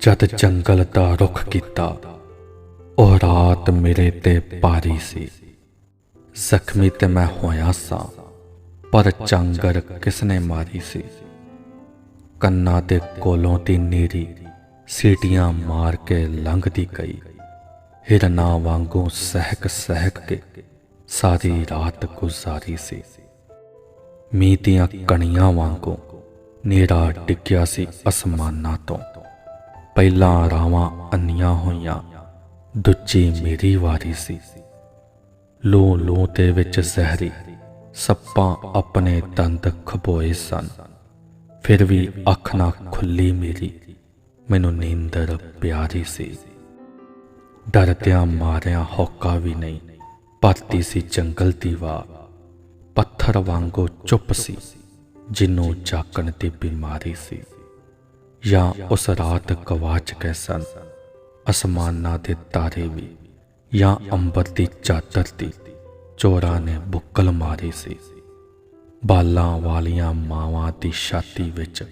ਜਦ ਜੰਗਲ ਦਾ ਰੁਖ ਕੀਤਾ ਉਹ ਰਾਤ ਮੇਰੇ ਤੇ ਪਾਰੀ ਸੀ। ਜ਼ਖਮੀ ਤੇ ਮੈਂ ਹੋਇਆ ਸਾਂ, ਪਰ ਚੰਗਰ ਕਿਸਨੇ ਮਾਰੀ ਸੀ? ਕੰਨਾਂ ਤੇ ਕੋਲੋਂ ਦੀ ਨੀਰੀ ਸੀਟੀਆਂ ਮਾਰ ਕੇ ਲੰਘਦੀ ਗਈ। ਹਿਰਨਾ ਵਾਂਗੂ ਸਹਿਕ ਸਹਿਕ ਕੇ ਸਾਰੀ ਰਾਤ ਗੁਜ਼ਾਰੀ ਸੀ। ਮੀਂਹ ਦੀਆਂ ਕਣੀਆਂ ਵਾਂਗੂ ਨੇਰਾ ਡਿੱਗਿਆ ਸੀ ਅਸਮਾਨਾਂ ਤੋਂ। ਪਹਿਲਾਂ ਰਾਵਾਂ ਅੰਨੀਆਂ ਹੋਈਆਂ, ਦੂਜੀ ਮੇਰੀ ਵਾਰੀ ਸੀ। ਲੋ ਲੋ ਦੇ ਵਿੱਚ ਜ਼ਹਿਰੀ ਸੱਪਾਂ ਆਪਣੇ ਦੰਦ ਖਬੋਏ ਸਨ। ਫਿਰ ਵੀ ਅੱਖ ਨਾ ਖੁੱਲੀ ਮੇਰੀ, ਮੈਨੂੰ ਨੀਂਦਰ ਪਿਆਰੀ ਸੀ। ਡਰਦਿਆਂ ਮਾਰਿਆਂ ਹੌਕਾ ਵੀ ਨਹੀਂ ਭਰਤੀ ਸੀ ਜੰਗਲ ਦੀ ਵਾ ਪੱਥਰ ਵਾਂਗੂ ਚੁੱਪ ਸੀ ਜਿਹਨੂੰ ਜਾਕਣ ਦੀ ਬਿਮਾਰੀ ਸੀ। ਜਾਂ ਉਸ ਰਾਤ ਗਵਾਚ ਗਏ ਸਨ। ਅਸਮਾਨਾਂ ਦੇ ਤਾਰੇ ਵੀ ਜਾਂ ਅੰਬਰ ਦੀ ਚਾਦਰ ਦੀ ਚੋਰਾਂ ਨੇ ਬੁੱਕਲ ਮਾਰੀ ਸੀ। ਬਾਲਾਂ ਵਾਲੀਆਂ ਮਾਵਾਂ ਦੀ ਛਾਤੀ ਵਿੱਚ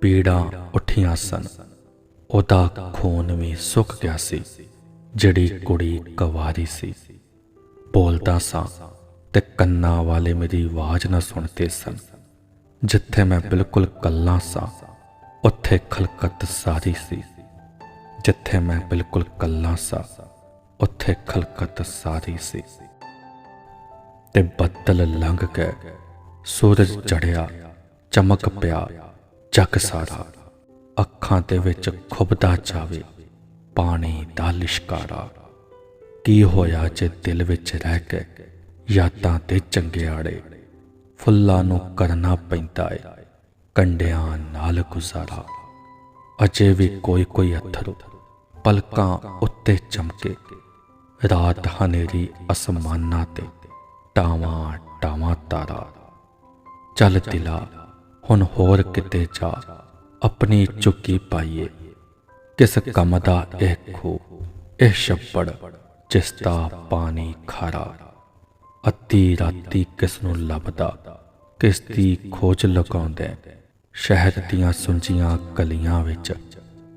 ਪੀੜਾਂ ਉੱਠੀਆਂ ਸਨ। ਉਹਦਾ ਖੂਨ ਵੀ ਸੁੱਕ ਗਿਆ ਸੀ, ਜਿਹੜੀ ਕੁੜੀ ਕਵਾਰੀ ਸੀ। ਬੋਲਦਾ ਸਾਂ, ਤੇ ਕੰਨਾਂ ਵਾਲੇ ਮੇਰੀ ਆਵਾਜ਼ ਨਾ ਸੁਣਦੇ ਸਨ। ਜਿੱਥੇ ਮੈਂ ਬਿਲਕੁਲ ਕੱਲਾ ਸਾਂ ਉੱਥੇ ਖਲਕਤ ਸਾਰੀ ਸੀ, ਜਿੱਥੇ ਮੈਂ ਬਿਲਕੁਲ ਕੱਲਾ ਸਾਂ, ਉੱਥੇ ਖਲਕਤ ਸਾਰੀ ਸੀ। ਤੇ ਬੱਦਲ ਲੰਘ ਗਏ ਸੂਰਜ ਚੜਿਆ ਚਮਕ ਪਿਆ, ਜਗ ਸਾਰਾ। ਅੱਖਾਂ ਦੇ ਵਿੱਚ ਖੁਬਦਾ ਜਾਵੇ, ਪਾਣੀ ਦਾ ਲਿਸ਼ਕਾਰਾ। ਕੀ ਹੋਇਆ ਜੇ ਦਿਲ ਵਿੱਚ ਰਹਿ ਕੇ ਯਾਦਾਂ ਤੇ ਚੰਗਿਆੜੇ, ਫੁੱਲਾਂ ਨੂੰ ਕਰਨਾ ਪੈਂਦਾ ਏ। ਕੰਡਿਆਂ ਨਾਲ ਗੁਜ਼ਾਰਾ। ਅਜੇ ਵੀ ਕੋਈ ਕੋਈ ਅਥਰੂ ਪਲਕਾਂ ਉੱਤੇ ਚਮਕੇ। ਰਾਤ ਹਨੇਰੀ ਅਸਮਾਨਾਂ ਤੇ ਟਾਵਾਂ ਟਾਵਾਂ ਤਾਰਾ। ਚੱਲ ਦਿਲਾ, ਹੁਣ ਹੋਰ ਕਿਤੇ ਜਾ, ਆਪਣੀ ਚੁੱਕੀ ਪਾਈਏ। ਕਿਸ ਕੰਮ ਦਾ ਇਹ ਖੋ ਇਹ ਛੱਪੜ, ਜਿਸ ਦਾ ਪਾਣੀ ਖਾਰਾ। ਅੱਧੀ ਰਾਤੀ ਕਿਸ ਨੂੰ ਲੱਭਦਾ ਕਿਸ ਦੀ ਖੋਜ ਲਗਾਉਂਦਾ ਸ਼ਹਿਰ ਦੀਆਂ ਸੁੰਜੀਆਂ ਕਲੀਆਂ ਵਿੱਚ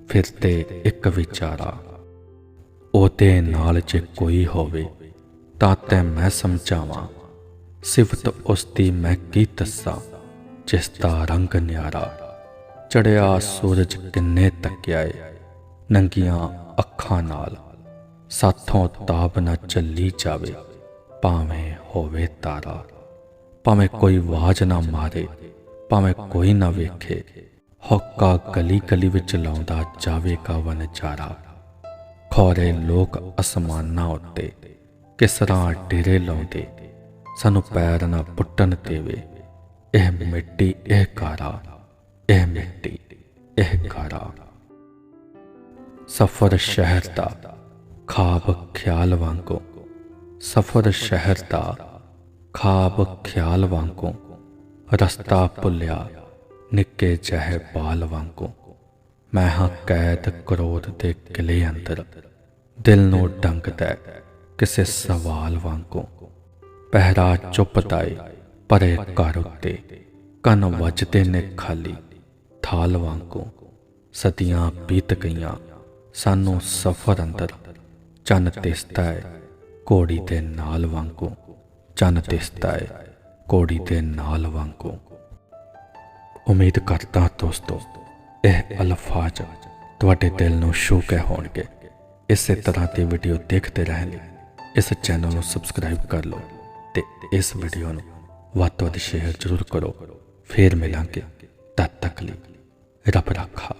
ਫਿਰਤੇ ਇੱਕ ਵਿਚਾਰਾ। ਉਹਦੇ ਨਾਲ ਜੇ ਕੋਈ ਹੋਵੇ, ਤਾਂ ਤੈ ਮੈਂ ਸਮਝਾਵਾਂ। ਸਿਫਤ ਉਸ ਦੀ ਮੈਂ ਕੀ ਦੱਸਾਂ, ਜਿਸ ਦਾ ਰੰਗ ਨਿਆਰਾ। ਚੜਿਆ ਸੂਰਜ ਕਿੰਨੇ ਤੱਕਿਆ ਏ, ਨੰਗੀਆਂ ਅੱਖਾਂ ਨਾਲ। ਸਾਥੋਂ ਤਾਪ ਨਾ ਚੱਲੀ ਜਾਵੇ, ਭਾਵੇਂ ਹੋਵੇ ਤਾਰਾ। ਭਾਵੇਂ ਕੋਈ ਆਵਾਜ਼ ਨਾ ਮਾਰੇ, ਭਾਵੇਂ ਕੋਈ ਨਾ ਵੇਖੇ, ਹੌਕਾ ਗਲੀ ਗਲੀ ਵਿੱਚ ਲਾਉਂਦਾ ਜਾਵੇਗਾ ਵਨਚਾਰਾ ਖੋਰੇ ਲੋਕ ਅਸਮਾਨਾਂ ਉੱਤੇ ਕਿਸ ਡੇਰੇ ਲਾਉਂਦੇ, ਸਾਨੂੰ ਪੈਰ ਨਾ ਪੁੱਟਣ ਦੇਵੇ। ਇਹ ਮਿੱਟੀ, ਇਹ ਕਾਰਾ ਇਹ ਮਿੱਟੀ, ਇਹ ਕਾਰਾ ਸਫਰ ਸ਼ਹਿਰ ਦਾ, ਖਾਬ ਖਿਆਲ ਵਾਂਗੋ, ਸਫਰ ਸ਼ਹਿਰ ਦਾ ਖਾਬ ਖਿਆਲ ਵਾਂਗੂ, ਰਸਤਾ ਭੁੱਲਿਆ, ਨਿੱਕੇ ਜਹੇ ਬਾਲ ਵਾਂਗੂ। ਮੈਂ ਹਾਂ ਕੈਦ ਕਰੋਧ ਦੇ ਕਿਲੇ ਅੰਦਰ, ਦਿਲ ਨੂੰ ਡੰਗਦਾ ਕਿਸੇ ਸਵਾਲ ਵਾਂਗੂ। ਪਹਿਰਾ ਚੁੱਪਦਾ ਏ, ਪਰੇ ਘਰ ਉੱਤੇ, ਕੰਨ ਵੱਜਦੇ ਨੇ ਖਾਲੀ, ਥਾਲ ਵਾਂਗੂ। ਸਦੀਆਂ ਬੀਤ ਗਈਆਂ, ਸਾਨੂੰ ਸਫ਼ਰ ਅੰਦਰ ਚੰਨ ਦਿਸਦਾ ਹੈ ਘੋੜੀ ਦੇ ਨਾਲ ਵਾਂਗੂ। ਚੰਨ ਤਿਸਤਾ ਹੈ ਕੋੜੀ ਦੇ ਨਾਲ ਵਾਂਗੂ। ਉਮੀਦ ਕਰਦਾ ਦੋਸਤੋ, ਇਹ ਅਲਫਾਜ਼ ਤੁਹਾਡੇ ਦਿਲ ਨੂੰ ਛੂ ਕੇ ਹੋਣਗੇ। ਇਸੇ ਤਰ੍ਹਾਂ ਦੀ ਵੀਡੀਓ ਦੇਖਦੇ ਰਹਿਣ ਲਈ ਇਸ ਚੈਨਲ ਨੂੰ ਸਬਸਕ੍ਰਾਈਬ ਕਰ ਲਓ ਤੇ ਇਸ ਵੀਡੀਓ ਨੂੰ ਵੱਧ ਤੋਂ ਵੱਧ ਸ਼ੇਅਰ ਜ਼ਰੂਰ ਕਰੋ। ਫੇਰ ਮਿਲਾਂਗੇ ਤਦ ਤੱਕ ਲਈ ਰੱਬ ਰੱਖਾ।